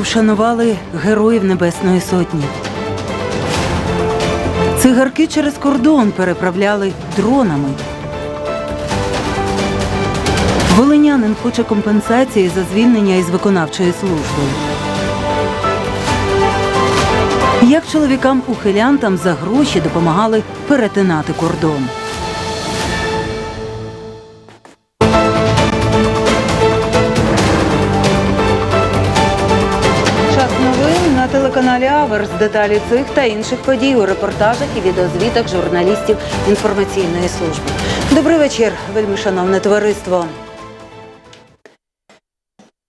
Луцьку вшанували героїв Небесної Сотні. Цигарки через кордон переправляли дронами. Волинянин хоче компенсації за звільнення із виконавчої служби. Як чоловікам-ухилянтам за гроші допомагали перетинати кордон. Телеканалі Аверс. Деталі цих та інших подій у репортажах і відеозвітах журналістів інформаційної служби. Добрий вечір, вельми шановне товариство.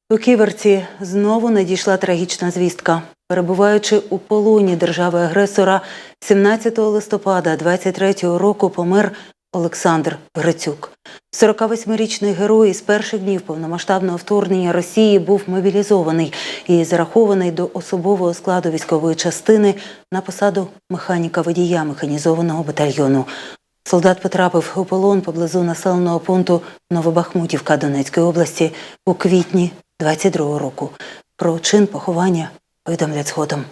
У Ківерці знову надійшла трагічна звістка. Перебуваючи у полоні держави-агресора, 17 листопада 23-го року помер Олександр Грицюк. 48-річний герой з перших днів повномасштабного вторгнення Росії був мобілізований і зарахований до особового складу військової частини на посаду механіка водія механізованого батальйону. Солдат потрапив у полон поблизу населеного пункту Новобахмутівка Донецької області у квітні 22-го року. Про чин поховання повідомлять згодом.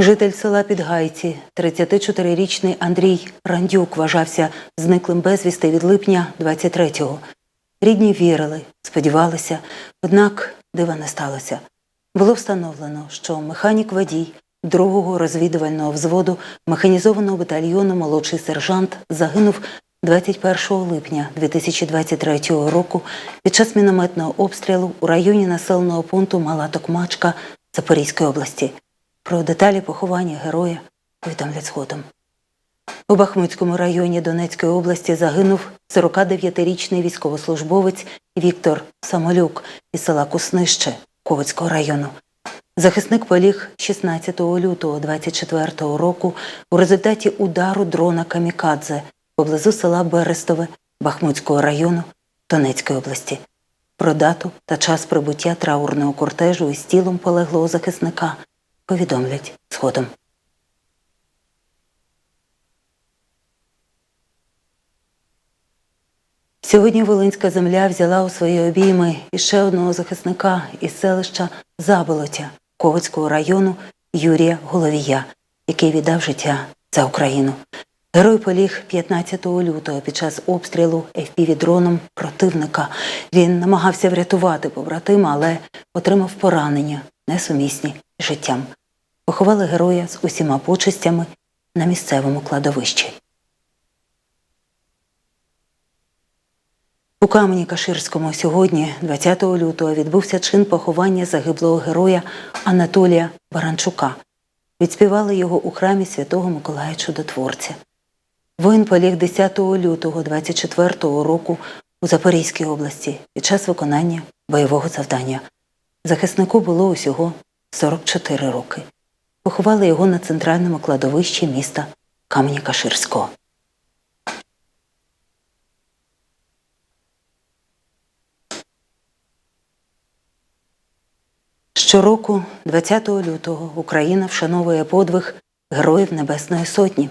Житель села Підгайці, 34-річний Андрій Рандюк, вважався зниклим безвісти від липня 23-го. Рідні вірили, сподівалися, однак дива не сталося. Було встановлено, що механік-водій другого розвідувального взводу механізованого батальйону молодший сержант загинув 21 липня 2023 року під час мінометного обстрілу у районі населеного пункту Мала Токмачка Запорізької області. Про деталі поховання героя повідомлять згодом. У Бахмутському районі Донецької області загинув 49-річний військовослужбовець Віктор Самолюк із села Куснище Ковицького району. Захисник поліг 16 лютого 24 року у результаті удару дрона Камікадзе поблизу села Берестове Бахмутського району Донецької області. Про дату та час прибуття траурного кортежу із тілом полеглого захисника повідомлять згодом. Сьогодні Волинська земля взяла у свої обійми іще одного захисника із селища Заболотя Ковицького району Юрія Головія, який віддав життя за Україну. Герой поліг 15 лютого під час обстрілу FPV-дроном противника. Він намагався врятувати побратима, але отримав поранення, несумісні з життям. Поховали героя з усіма почестями на місцевому кладовищі. У камені Каширському сьогодні, 20 лютого, відбувся чин поховання загиблого героя Анатолія Баранчука. Відспівали його у храмі святого Миколая Чудотворця. Воїн поліг 10 лютого 24 року у Запорізькій області під час виконання бойового завдання. Захиснику було усього 44 роки. Поховали його на центральному кладовищі міста Камені Каширського. Щороку, 20 лютого, Україна вшановує подвиг Героїв Небесної Сотні.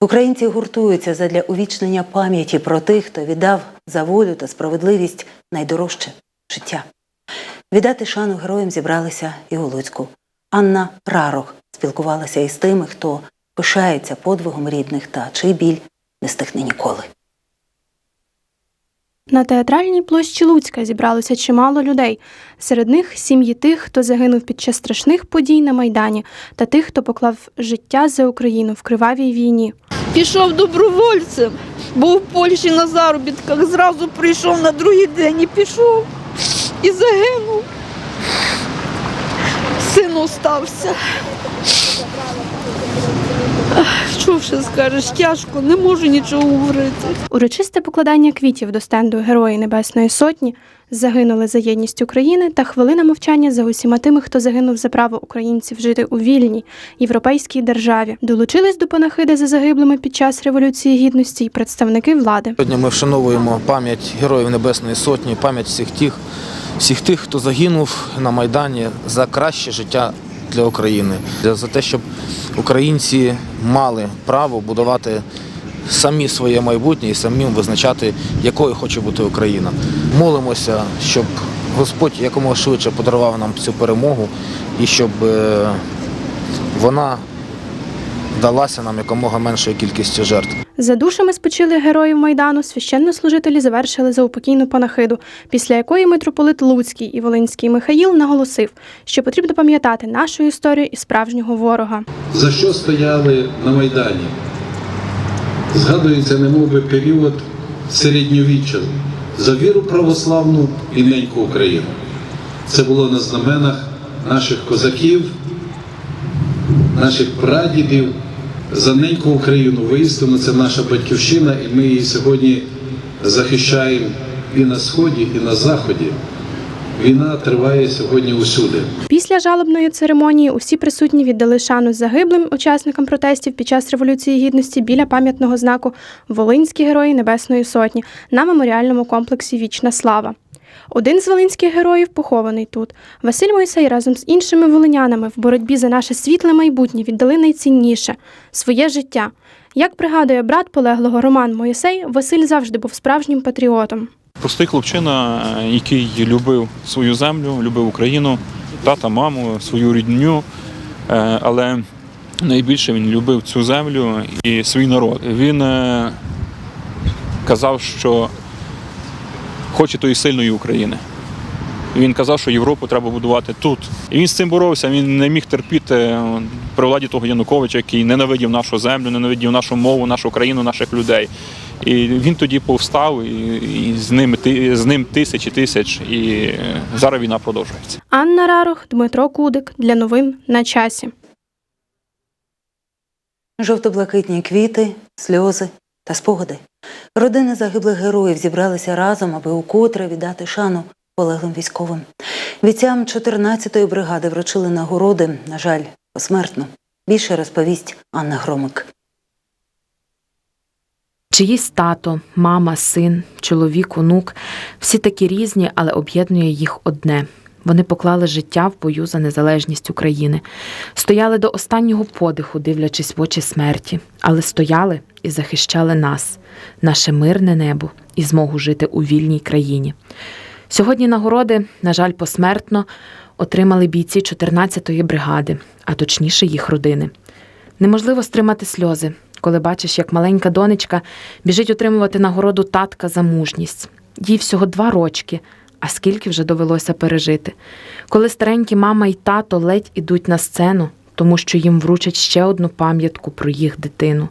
Українці гуртуються задля увічнення пам'яті про тих, хто віддав за волю та справедливість найдорожче життя. Віддати шану героям зібралися і у Луцьку. Анна Прарох спілкувалася із тими, хто пишається подвигом рідних та чий біль не стихне ніколи. На театральній площі Луцька зібралося чимало людей. Серед них сім'ї тих, хто загинув під час страшних подій на Майдані, та тих, хто поклав життя за Україну в кривавій війні. Пішов добровольцем, був в Польщі на заробітках, зразу прийшов на другий день і пішов і загинув. Син остався. Що ще скажеш, тяжко, не можу нічого говорити. Урочисте покладання квітів до стенду Герої Небесної Сотні загинули за єдність України та хвилина мовчання за усіма тими, хто загинув за право українців жити у вільній європейській державі. Долучились до панахиди за загиблими під час революції гідності і представники влади. Сьогодні ми вшановуємо пам'ять Героїв Небесної Сотні, пам'ять всіх тих, всіх тих, хто загинув на Майдані за краще життя для України, за те, щоб українці мали право будувати самі своє майбутнє і самим визначати, якою хоче бути Україна. Молимося, щоб Господь якомога швидше подарував нам цю перемогу і щоб е, вона далася нам якомога меншою кількістю жертв. За душами спочилих героїв Майдану священнослужителі завершили заупокійну панахиду, після якої митрополит Луцький і Волинський Михаїл наголосив, що потрібно пам'ятати нашу історію і справжнього ворога. За що стояли на Майдані? Згадується немов би період середньовіччя за віру православну і неньку Україну. Це було на знаменах наших козаків, наших прадідів за неньку Україну. Воістину це наша батьківщина, і ми її сьогодні захищаємо і на сході, і на заході. Війна триває сьогодні усюди. Після жалобної церемонії усі присутні віддали шану загиблим учасникам протестів під час революції гідності біля пам'ятного знаку Волинські герої Небесної Сотні на меморіальному комплексі Вічна слава. Один з волинських героїв похований тут. Василь Мойсей разом з іншими волинянами в боротьбі за наше світле майбутнє віддали найцінніше своє життя. Як пригадує брат полеглого Роман Моїсей, Василь завжди був справжнім патріотом. Простий хлопчина, е, який любив свою землю, любив Україну, тата, маму, свою рідню. Е, Але найбільше він любив цю землю і свій народ. Він е, казав, що хоче тої сильної України. Він казав, що Європу треба будувати тут. І він з цим боровся. Він не міг терпіти е, при владі того Януковича, який ненавидів нашу землю, ненавидів нашу мову, нашу країну, наших людей. І він тоді повстав, і, і з ним ти- з ним тисячі тисяч, і е, зараз війна продовжується. Анна Рарох, Дмитро Кудик для новин на часі. Жовто-блакитні квіти, сльози та спогади. Родини загиблих героїв зібралися разом, аби укотре віддати шану полеглим військовим. Бійцям 14-ї бригади вручили нагороди, на жаль, посмертно. Більше розповість Анна Громик. Чиїсь тато, мама, син, чоловік, онук всі такі різні, але об'єднує їх одне. Вони поклали життя в бою за незалежність України, стояли до останнього подиху, дивлячись в очі смерті, але стояли і захищали нас, наше мирне небо і змогу жити у вільній країні. Сьогодні нагороди, на жаль, посмертно отримали бійці 14-ї бригади, а точніше їх родини. Неможливо стримати сльози, коли бачиш, як маленька донечка біжить отримувати нагороду татка за мужність. Їй всього два рочки, а скільки вже довелося пережити. Коли старенькі мама і тато ледь ідуть на сцену, тому що їм вручать ще одну пам'ятку про їх дитину.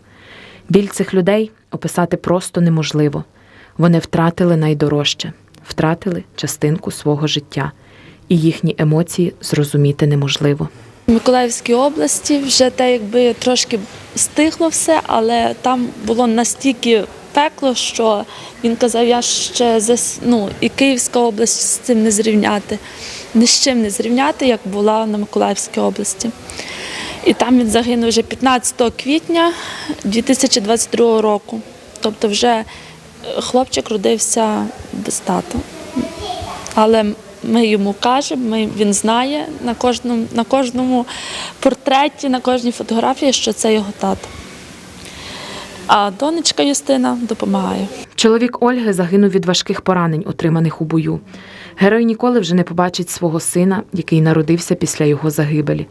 Біль цих людей описати просто неможливо. Вони втратили найдорожче, втратили частинку свого життя, і їхні емоції зрозуміти неможливо. В Миколаївській області вже те, якби трошки стихло все, але там було настільки пекло, що він казав, я ще ну, і Київська область з цим не зрівняти, ні з чим не зрівняти, як була на Миколаївській області. І там він загинув вже 15 квітня 2022 року. Тобто вже е, хлопчик родився без тата. Але ми йому кажемо, ми, він знає на кожному, на кожному портреті, на кожній фотографії, що це його тато. А донечка Юстина допомагає. Чоловік Ольги загинув від важких поранень, отриманих у бою. Герой ніколи вже не побачить свого сина, який народився після його загибелі.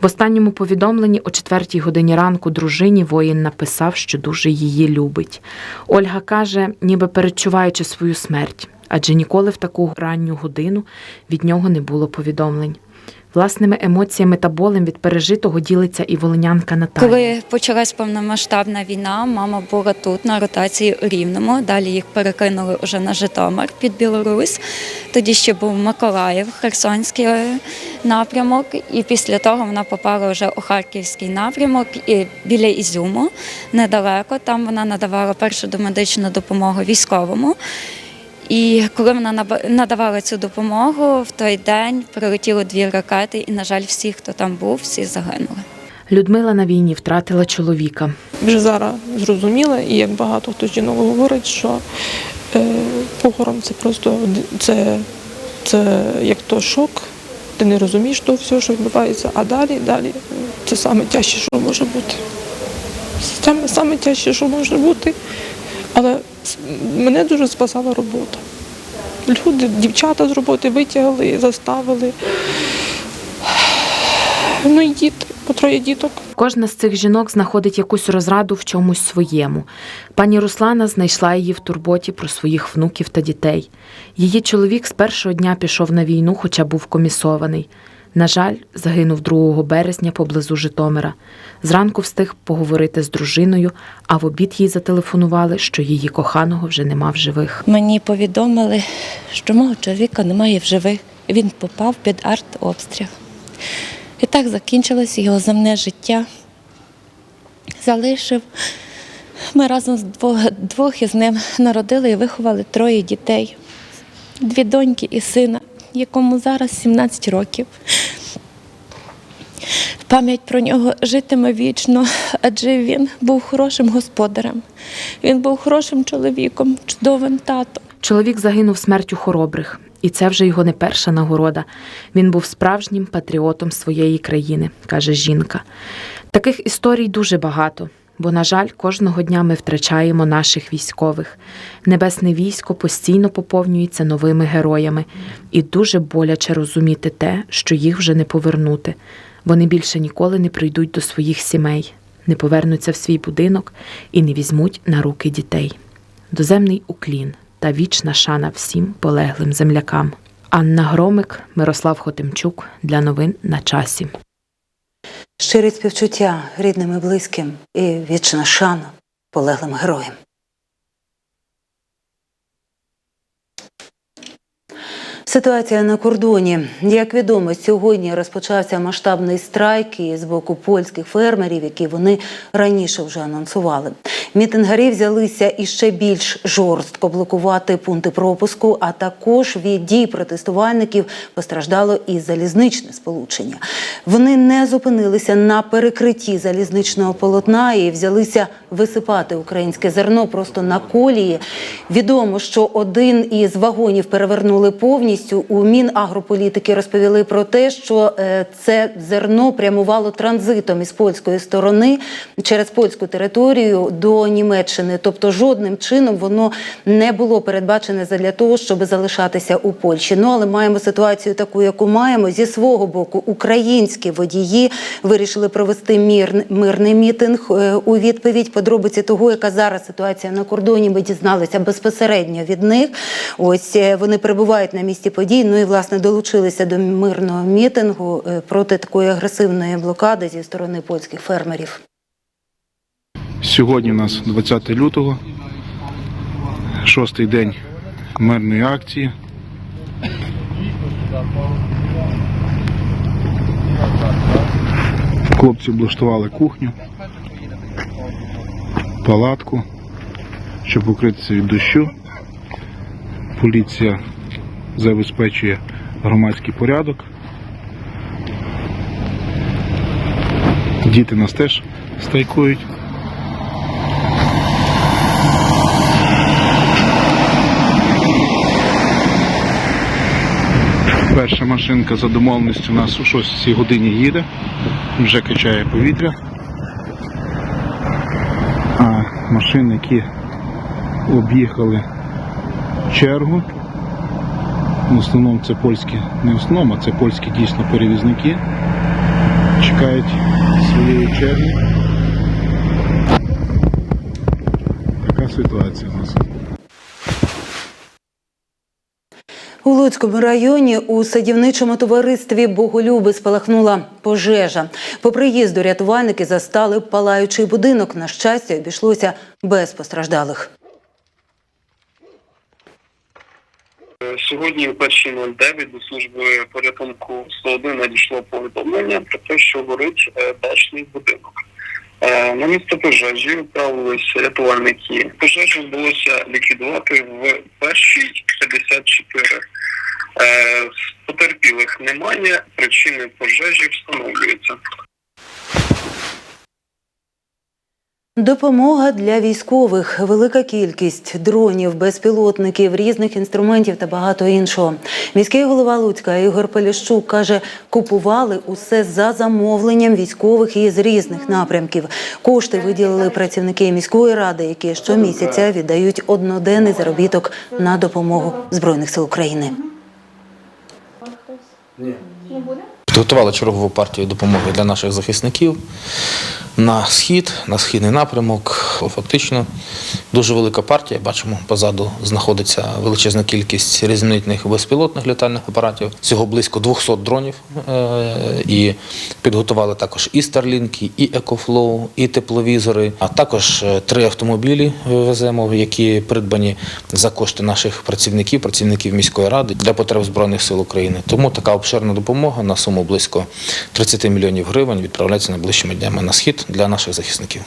В останньому повідомленні о четвертій годині ранку дружині воїн написав, що дуже її любить. Ольга каже, ніби передчуваючи свою смерть, адже ніколи в таку ранню годину від нього не було повідомлень. Власними емоціями та болем від пережитого ділиться і волинянка Наталя. Коли почалась повномасштабна війна, мама була тут на ротації у Рівному. Далі їх перекинули вже на Житомир під Білорусь. Тоді ще був Миколаїв, Херсонський е, напрямок. І після того вона попала вже у Харківський напрямок і біля Ізюму, недалеко. Там вона надавала першу домедичну допомогу військовому. І коли вона наба- надавала цю допомогу, в той день прилетіло дві ракети, і, на жаль, всі, хто там був, всі загинули. Людмила на війні втратила чоловіка. вже зараз зрозуміла, і як багато хто жінок говорить, що е, похорон це просто це, це як то шок. Ти не розумієш того всього, що відбувається, а далі, далі це саме тяжче, що може бути. Саме, саме тяжче, що може бути. Але мене дуже спасала робота. Люди, дівчата з роботи витягли, заставили. Ну і діти, по троє діток. Кожна з цих жінок знаходить якусь розраду в чомусь своєму. Пані Руслана знайшла її в турботі про своїх внуків та дітей. Її чоловік з першого дня пішов на війну, хоча був комісований. На жаль, загинув 2 березня поблизу Житомира. Зранку встиг поговорити з дружиною, а в обід їй зателефонували, що її коханого вже нема в живих. Мені повідомили, що мого чоловіка немає в живих. Він попав під артобстріл. І так закінчилось його земне життя. Залишив. Ми разом з двох, двох із ним народили і виховали троє дітей, дві доньки і сина, якому зараз 17 років. Пам'ять про нього житиме вічно, адже він був хорошим господарем. Він був хорошим чоловіком, чудовим татом. Чоловік загинув смертю хоробрих, і це вже його не перша нагорода. Він був справжнім патріотом своєї країни, каже жінка. Таких історій дуже багато, бо, на жаль, кожного дня ми втрачаємо наших військових. Небесне військо постійно поповнюється новими героями, і дуже боляче розуміти те, що їх вже не повернути. Вони більше ніколи не прийдуть до своїх сімей, не повернуться в свій будинок і не візьмуть на руки дітей. Доземний уклін та вічна шана всім полеглим землякам. Анна Громик, Мирослав Хотимчук для новин на часі. Щирі співчуття рідним і близьким і вічна шана полеглим героям. Ситуація на кордоні. Як відомо, сьогодні розпочався масштабний страйк і з боку польських фермерів, які вони раніше вже анонсували. Мітингарі взялися іще більш жорстко блокувати пункти пропуску, а також від дій протестувальників постраждало і залізничне сполучення. Вони не зупинилися на перекритті залізничного полотна і взялися висипати українське зерно просто на колії. Відомо, що один із вагонів перевернули повністю. У Мінагрополітики розповіли про те, що е, це зерно прямувало транзитом із польської сторони через польську територію до Німеччини. Тобто жодним чином воно не було передбачене для того, щоб залишатися у Польщі. Ну але маємо ситуацію таку, яку маємо. Зі свого боку, українські водії вирішили провести мір, мирний мітинг е, у відповідь. Подробиці того, яка зараз ситуація на кордоні, ми дізналися безпосередньо від них. Ось е, вони перебувають на місці подій. Ну і власне долучилися до мирного мітингу е, проти такої агресивної блокади зі сторони польських фермерів. Сьогодні у нас 20 лютого, шостий день мирної акції. Хлопці облаштували кухню, палатку, щоб укритися від дощу. Поліція забезпечує громадський порядок. Діти нас теж страйкують. Перша машинка за домовленістю у нас у 6 годині їде, вже качає повітря. А машини, які об'їхали чергу, в основному це польські, не в основному, а це польські дійсно перевізники, чекають своєї черги. Така ситуація у нас. У Луцькому районі у садівничому товаристві Боголюби спалахнула пожежа. По приїзду рятувальники застали палаючий будинок. На щастя, обійшлося без постраждалих. Сьогодні о 1.09 до служби порятунку 101 надійшло повідомлення про те, що горить е, дачний будинок. Е, На місце пожежі відправилися рятувальники. Пожежу вдалося ліквідувати в першій 54. Е, Потерпілих немає, причини пожежі встановлюються. Допомога для військових, велика кількість дронів, безпілотників, різних інструментів та багато іншого. Міський голова Луцька Ігор Поліщук каже, купували усе за замовленням військових із різних напрямків. Кошти виділили працівники міської ради, які щомісяця віддають одноденний заробіток на допомогу Збройних сил України. Підготували чергову партію допомоги для наших захисників на схід, на східний напрямок. Фактично дуже велика партія. Бачимо, позаду знаходиться величезна кількість різноманітних безпілотних літальних апаратів. Всього близько 200 дронів. Е, І підготували також і Starlink, і EcoFlow, і тепловізори, а також е, три автомобілі веземо, які придбані за кошти наших працівників, працівників міської ради для потреб Збройних сил України. Тому така обширна допомога на суму близько 30 мільйонів гривень відправляється найближчими днями на схід для наших захисників.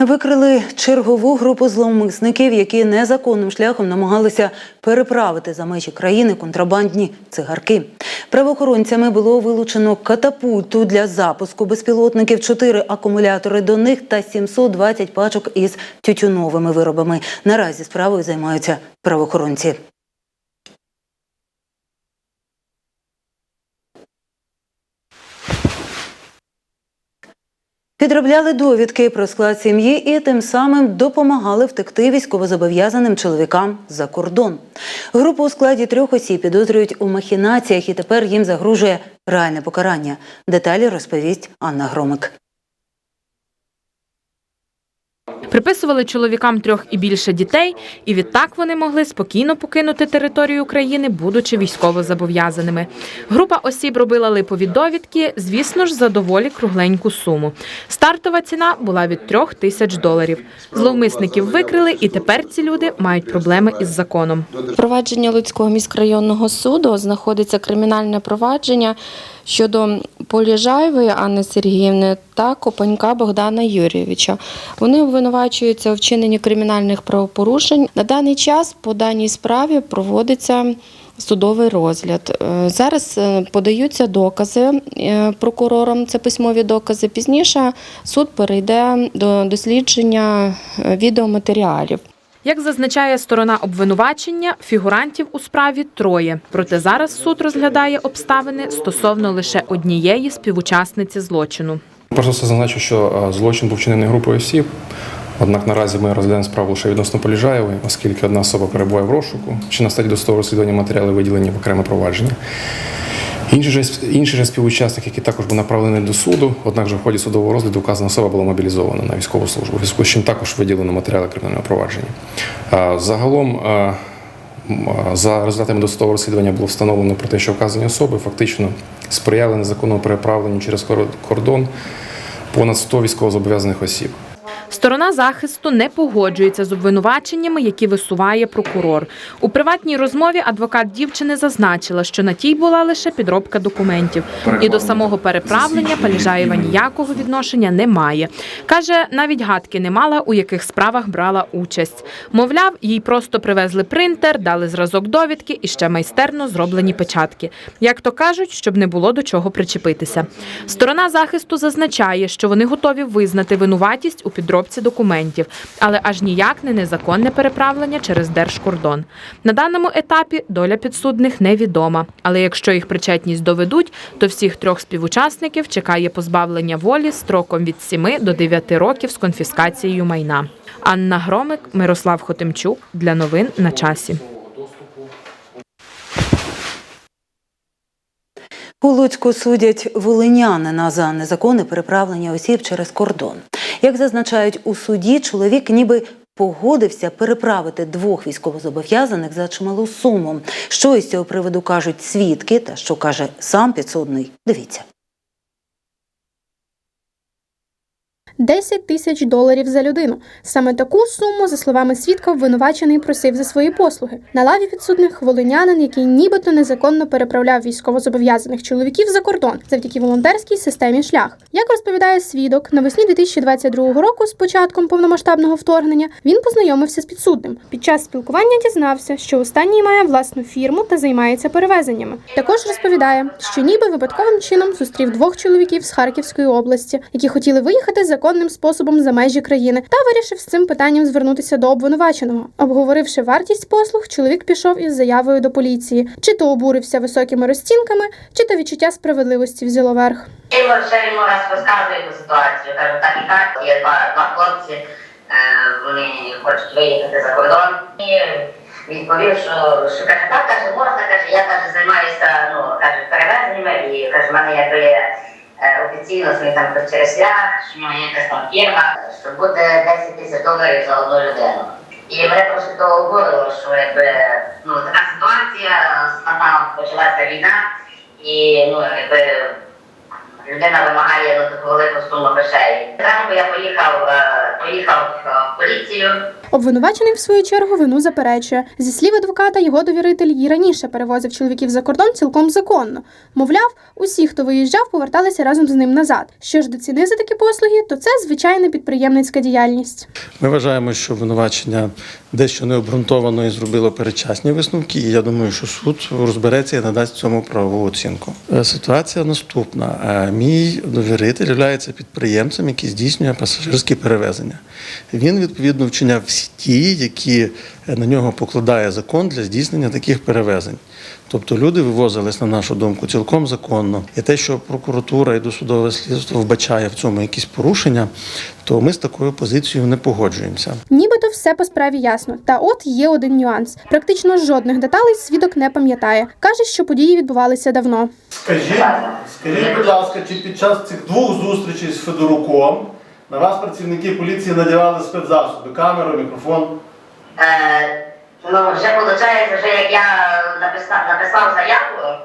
Викрили чергову групу зловмисників, які незаконним шляхом намагалися переправити за межі країни контрабандні цигарки. Правоохоронцями було вилучено катапульту для запуску безпілотників, 4 акумулятори до них та 720 пачок із тютюновими виробами. Наразі справою займаються правоохоронці. Підробляли довідки про склад сім'ї і тим самим допомагали втекти військовозобов'язаним чоловікам за кордон. Групу у складі трьох осіб підозрюють у махінаціях і тепер їм загрожує реальне покарання. Деталі розповість Анна Громик. Приписували чоловікам трьох і більше дітей, і відтак вони могли спокійно покинути територію України, будучи військовозобов'язаними. Група осіб робила липові довідки, звісно ж, за доволі кругленьку суму. Стартова ціна була від трьох тисяч доларів. Зловмисників викрили, і тепер ці люди мають проблеми із законом. Провадження Луцького міськрайонного суду знаходиться кримінальне провадження щодо Поліжаєвої Анни Сергіївни та Копанька Богдана Юрійовича. Вони обвинувачуються у вчиненні кримінальних правопорушень. На даний час по даній справі проводиться судовий розгляд. Е, Зараз е, подаються докази е, прокурором, це письмові докази. Пізніше суд перейде до дослідження відеоматеріалів. Як зазначає сторона обвинувачення, фігурантів у справі троє. Проте зараз суд розглядає обставини стосовно лише однієї співучасниці злочину. За все зазначу, що е, злочин був вчинений групою осіб. Однак наразі ми розглядаємо справу лише відносно Поліжаєвої, оскільки одна особа перебуває в розшуку, чи на стадії досудового розслідування матеріали виділені в окреме провадження. Інший же, інший же співучасник, який також був направлений до суду, однак же в ході судового розгляду вказана особа була мобілізована на військову службу, в з чим також виділено матеріали кримінального провадження. Загалом, за результатами досудового розслідування було встановлено про те, що вказані особи фактично сприяли незаконному переправленню через кордон понад 100 військовозобов'язаних осіб. Сторона захисту не погоджується з обвинуваченнями, які висуває прокурор. У приватній розмові адвокат дівчини зазначила, що на тій була лише підробка документів, і до самого переправлення Паліжаєва ніякого відношення не має. Каже, навіть гадки не мала, у яких справах брала участь. Мовляв, їй просто привезли принтер, дали зразок довідки і ще майстерно зроблені печатки. Як то кажуть, щоб не було до чого причепитися. Сторона захисту зазначає, що вони готові визнати винуватість у підробці документів, але аж ніяк не незаконне переправлення через держкордон. На даному етапі доля підсудних невідома. Але якщо їх причетність доведуть, то всіх трьох співучасників чекає позбавлення волі строком від 7 до 9 років з конфіскацією майна. Анна Громик, Мирослав Хотимчук для новин на часі. У Луцьку судять волинянина за незаконне переправлення осіб через кордон. Як зазначають у суді, чоловік ніби погодився переправити двох військовозобов'язаних за чималу суму. Що із цього приводу кажуть свідки та що каже сам підсудний? Дивіться. 10 тисяч доларів за людину. Саме таку суму, за словами свідка, обвинувачений просив за свої послуги. На лаві підсудних волинянин, який нібито незаконно переправляв військовозобов'язаних чоловіків за кордон завдяки волонтерській системі шлях. Як розповідає свідок, навесні 2022 року, з початком повномасштабного вторгнення, він познайомився з підсудним. Під час спілкування дізнався, що останній має власну фірму та займається перевезеннями. Також розповідає, що ніби випадковим чином зустрів двох чоловіків з Харківської області, які хотіли виїхати законним способом за межі країни, та вирішив з цим питанням звернутися до обвинуваченого. Обговоривши вартість послуг, чоловік пішов із заявою до поліції, чи то обурився високими розцінками, чи то відчуття справедливості взяло верх. Вже йому раз розказує ту ситуацію. Кажу, так і так, є два, два хлопці, е, вони хочуть виїхати за кордон. І відповів, що, що каже, так, каже, можна, каже, я каже, займаюся ну, каже, перевезеннями і каже, в мене якби є офіційно свій там через шлях, що в якась там фірма, що буде 10 тисяч доларів за одну людину. І мене трошки то обурило, що якби ну така ситуація, там почалася війна, і ну якби людина вимагає ну, таку велику суму грошей. Зранку я поїхав, поїхав в поліцію. Обвинувачений, в свою чергу, вину заперечує. Зі слів адвоката, його довіритель і раніше перевозив чоловіків за кордон цілком законно. Мовляв, усі, хто виїжджав, поверталися разом з ним назад. Що ж до ціни за такі послуги, то це звичайна підприємницька діяльність. Ми вважаємо, що обвинувачення дещо необґрунтовано і зробило передчасні висновки. І я думаю, що суд розбереться і надасть цьому правову оцінку. Е, Ситуація наступна: Е, мій довіритель є підприємцем, який здійснює пасажирські перевезення. Він відповідно вчиняв всі ті, які на нього покладає закон для здійснення таких перевезень. Тобто люди вивозились, на нашу думку, цілком законно. І те, що прокуратура і досудове слідство вбачає в цьому якісь порушення, то ми з такою позицією не погоджуємося. Нібито все по справі ясно. Та от є один нюанс: практично жодних деталей свідок не пам'ятає. каже, що події відбувалися давно. Скажіть, скажіть, будь ласка, чи під час цих двох зустрічей з Федоруком на вас працівники поліції надягали спецзасоби, камеру, мікрофон? Е, ну, вже виходить, вже як я написав, написав заяву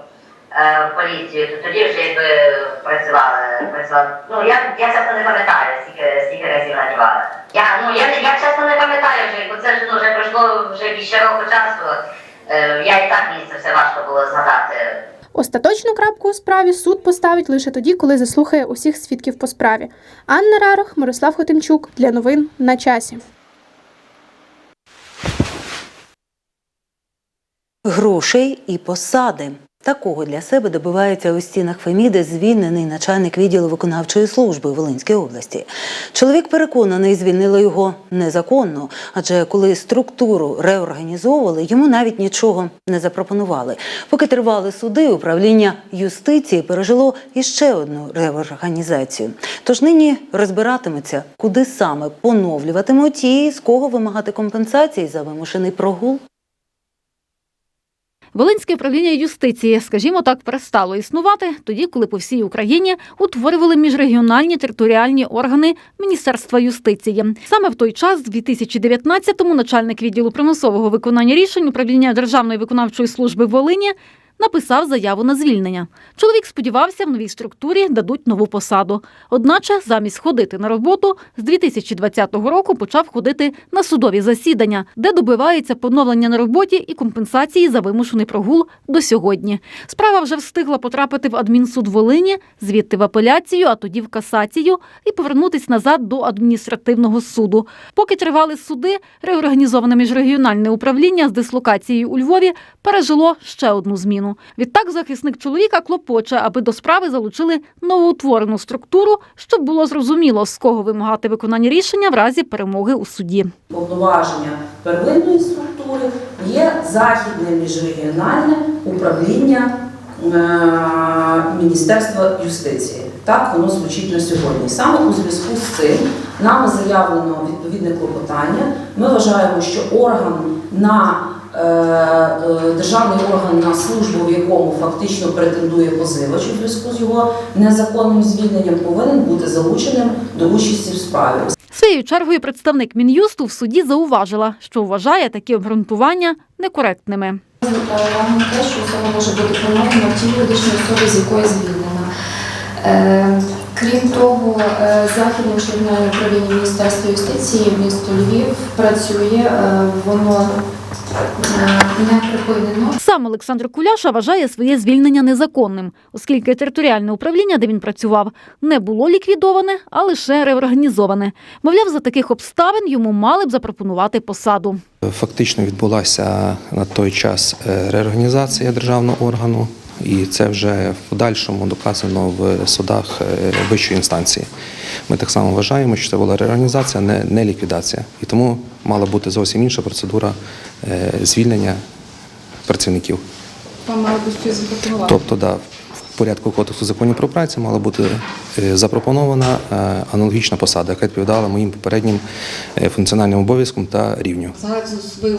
е, в поліцію, то тоді вже якби працювали. працювали. Ну, я, я чесно не пам'ятаю, скільки, скільки разів надівали. Я, ну, я, я чесно не пам'ятаю вже, бо це ж ну, вже пройшло вже більше року часу. Е, я і так мені це все важко було згадати. Остаточну крапку у справі суд поставить лише тоді, коли заслухає усіх свідків по справі. Анна Рарох, Мирослав Хотимчук для новин на часі. Грошей і посади. Такого для себе добивається у стінах Феміди звільнений начальник відділу виконавчої служби у Волинській області. Чоловік переконаний, звільнили його незаконно, адже коли структуру реорганізовували, йому навіть нічого не запропонували. Поки тривали суди, управління юстиції пережило іще одну реорганізацію. Тож нині розбиратиметься, куди саме поновлюватимуть і з кого вимагати компенсації за вимушений прогул. Волинське управління юстиції, скажімо так, перестало існувати тоді, коли по всій Україні утворювали міжрегіональні територіальні органи Міністерства юстиції. Саме в той час, в 2019-му, начальник відділу примусового виконання рішень управління Державної виконавчої служби Волині написав заяву на звільнення. Чоловік сподівався, в новій структурі дадуть нову посаду. Одначе, замість ходити на роботу, з 2020 року почав ходити на судові засідання, де добивається поновлення на роботі і компенсації за вимушений прогул до сьогодні. Справа вже встигла потрапити в адмінсуд Волині, звідти в апеляцію, а тоді в касацію, і повернутись назад до адміністративного суду. Поки тривали суди, реорганізоване міжрегіональне управління з дислокацією у Львові пережило ще одну зміну. Відтак захисник чоловіка клопоче, аби до справи залучили новоутворену структуру, щоб було зрозуміло, з кого вимагати виконання рішення в разі перемоги у суді. повноваження первинної структури є західне міжрегіональне управління е, Міністерства юстиції. Так воно звучить на сьогодні. Саме у зв'язку з цим нами заявлено відповідне клопотання. Ми вважаємо, що орган на державний орган на службу, в якому фактично претендує позивач у зв'язку з його незаконним звільненням, повинен бути залученим до участі в справі. Своєю чергою представник Мін'юсту в суді зауважила, що вважає такі обґрунтування некоректними. На те, що особа може бути поновлена в тій юридичній особі, з якої звільнена. Е, Крім того, е, Західне кримінальне управління Міністерства юстиції місто Львів працює, е, воно е. Сам Олександр Куляша вважає своє звільнення незаконним, оскільки територіальне управління, де він працював, не було ліквідоване, а лише реорганізоване. Мовляв, за таких обставин йому мали б запропонувати посаду. Фактично відбулася на той час е, реорганізація державного органу, і це вже в подальшому доказано в судах е, вищої інстанції. Ми так само вважаємо, що це була реорганізація, не, не ліквідація. І тому мала бути зовсім інша процедура е, звільнення працівників. Тобто, да, порядку кодексу законів про працю мала бути е, запропонована е, аналогічна посада, яка відповідала моїм попереднім е, функціональним обов'язкам та рівню. Зараз ви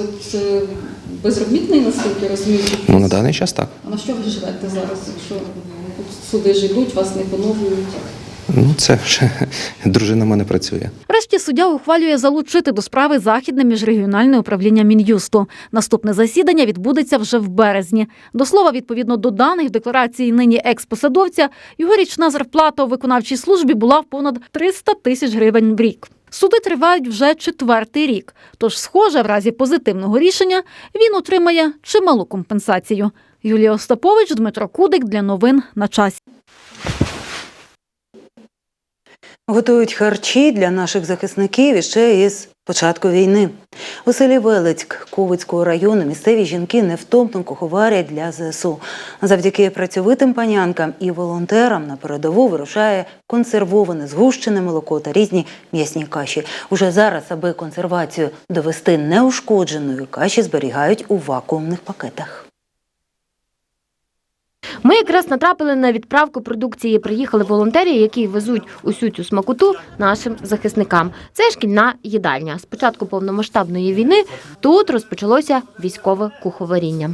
безробітний, наскільки розумієте? Ну на даний час так. А на що ви живете зараз, якщо суди живуть, вас не поновлюють? Ну це вже дружина мене працює. Врешті суддя ухвалює залучити до справи західне міжрегіональне управління мін'юсту. Наступне засідання відбудеться вже в березні. До слова, відповідно до даних декларації нині експосадовця, його річна зарплата у виконавчій службі була в понад 300 тисяч гривень в рік. Суди тривають вже четвертий рік. Тож, схоже, в разі позитивного рішення він отримає чималу компенсацію. Юлія Остапович, Дмитро Кудик для новин на часі. Готують харчі для наших захисників іще із початку війни. У селі Велицьк Ковицького району місцеві жінки невтомно куховарять для ЗСУ. Завдяки працьовитим панянкам і волонтерам на передову вирушає консервоване згущене молоко та різні м'ясні каші. Уже зараз, аби консервацію довести неушкодженою, каші зберігають у вакуумних пакетах. Ми якраз натрапили на відправку продукції. Приїхали волонтери, які везуть усю цю смакоту нашим захисникам. Це шкільна їдальня. З початку повномасштабної війни тут розпочалося військове куховаріння.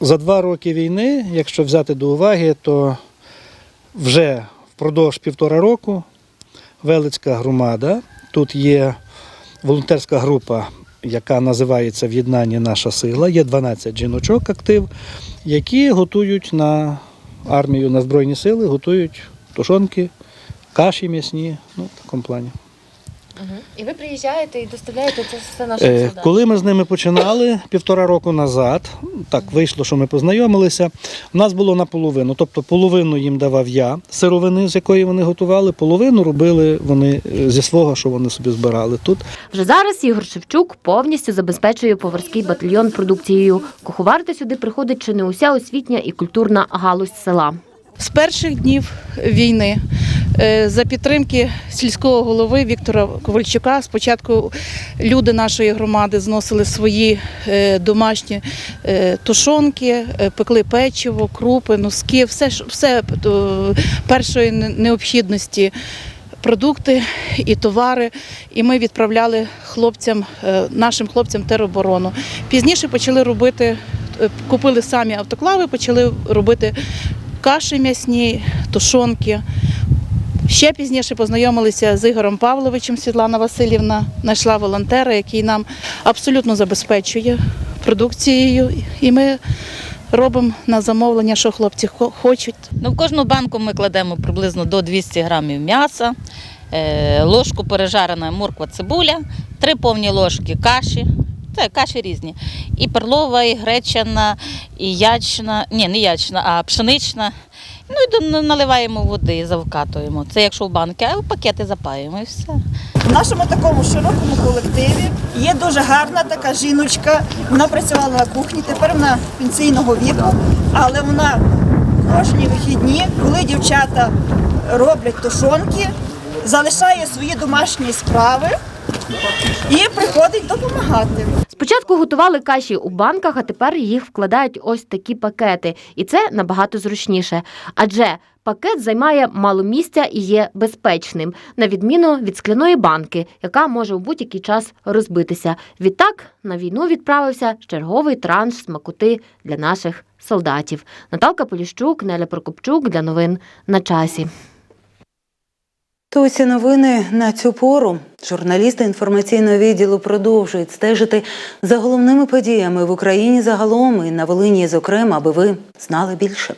За два роки війни, якщо взяти до уваги, то вже впродовж півтора року Велицька громада, тут є волонтерська група, яка називається В'єднання Наша сила. Є 12 жіночок актив, які готують на армію, на Збройні сили, готують тушонки, каші м'ясні, ну, в такому плані. І ви приїжджаєте і доставляєте це все Е, Коли ми з ними починали півтора року назад, так вийшло, що ми познайомилися. У нас було наполовину. Тобто половину їм давав я сировини, з якої вони готували, половину робили вони е, зі свого, що вони собі збирали тут. Вже зараз Ігор Шевчук повністю забезпечує поварський батальйон продукцією. Куховарити сюди приходить чи не уся освітня і культурна галузь села. З перших днів війни за підтримки сільського голови Віктора Ковальчука спочатку люди нашої громади зносили свої е, домашні е, тушонки, е, пекли печиво, крупи, носки, все, все е, першої необхідності. Продукти і товари, і ми відправляли хлопцям, е, нашим хлопцям тероборону. Пізніше почали робити, е, купили самі автоклави, почали робити каші м'ясні, тушонки. Ще пізніше познайомилися з Ігорем Павловичем. Світлана Васильівна знайшла волонтера, який нам абсолютно забезпечує продукцією. І ми робимо на замовлення, що хлопці хочуть. Ну, в кожну банку ми кладемо приблизно до 200 грамів м'яса, е, ложку пережарена морква цибуля, три повні ложки каші. Це каші різні. І перлова, і гречана, і ячна, ні, не ячна, а пшенична. Ну і наливаємо води завкатуємо. Це якщо в банки, а в пакети запаюємо і все. В нашому такому широкому колективі є дуже гарна така жіночка. Вона працювала на кухні, тепер вона пенсійного віку, але вона кожні вихідні, коли дівчата роблять тушонки, залишає свої домашні справи і приходить допомагати. Спочатку готували каші у банках, а тепер їх вкладають ось такі пакети, і це набагато зручніше. Адже пакет займає мало місця і є безпечним, на відміну від скляної банки, яка може у будь-який час розбитися. Відтак на війну відправився черговий транш смакоти для наших солдатів. Наталка Поліщук, Неля Прокопчук для новин на часі. То усі новини на цю пору. Журналісти інформаційного відділу продовжують стежити за головними подіями в Україні загалом і на Волині, зокрема, аби ви знали більше.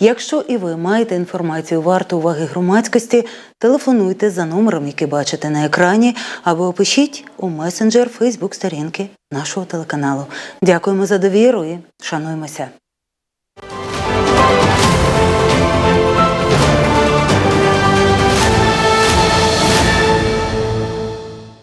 Якщо і ви маєте інформацію варту уваги громадськості, телефонуйте за номером, який бачите на екрані, або опишіть у месенджер Фейсбук сторінки нашого телеканалу. Дякуємо за довіру і шануємося.